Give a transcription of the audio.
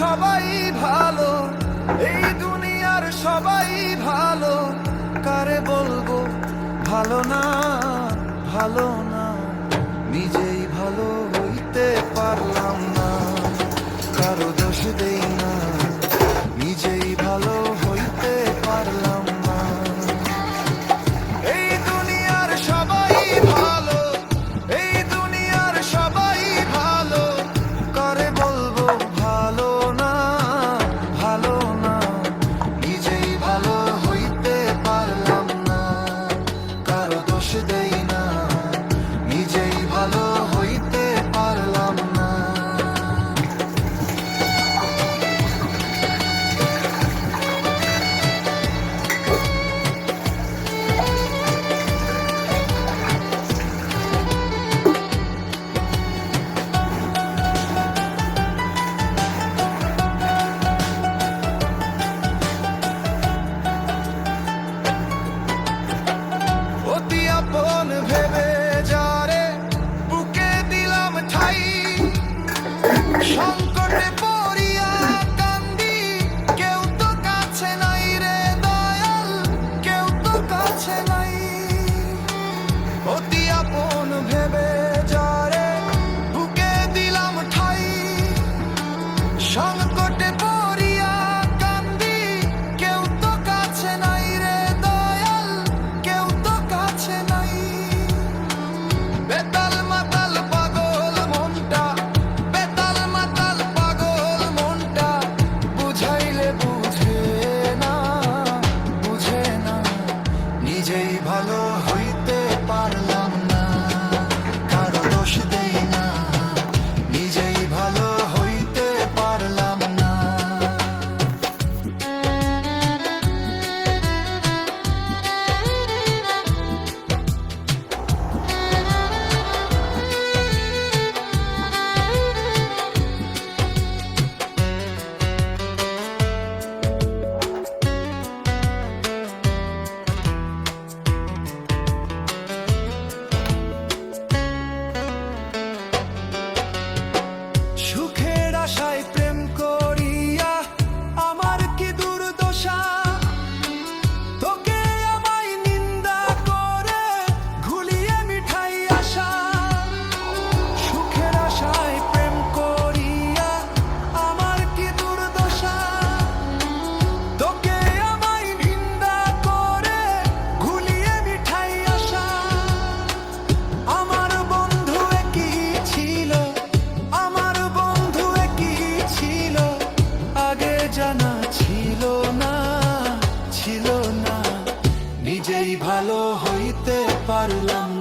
সবাই ভালো, এই দুনিয়ার সবাই ভালো। কারে বলব? ভালো না ভালো না, নিজেই ভালো হইতে পারলাম। Mote. ভালো হইতে পারলাম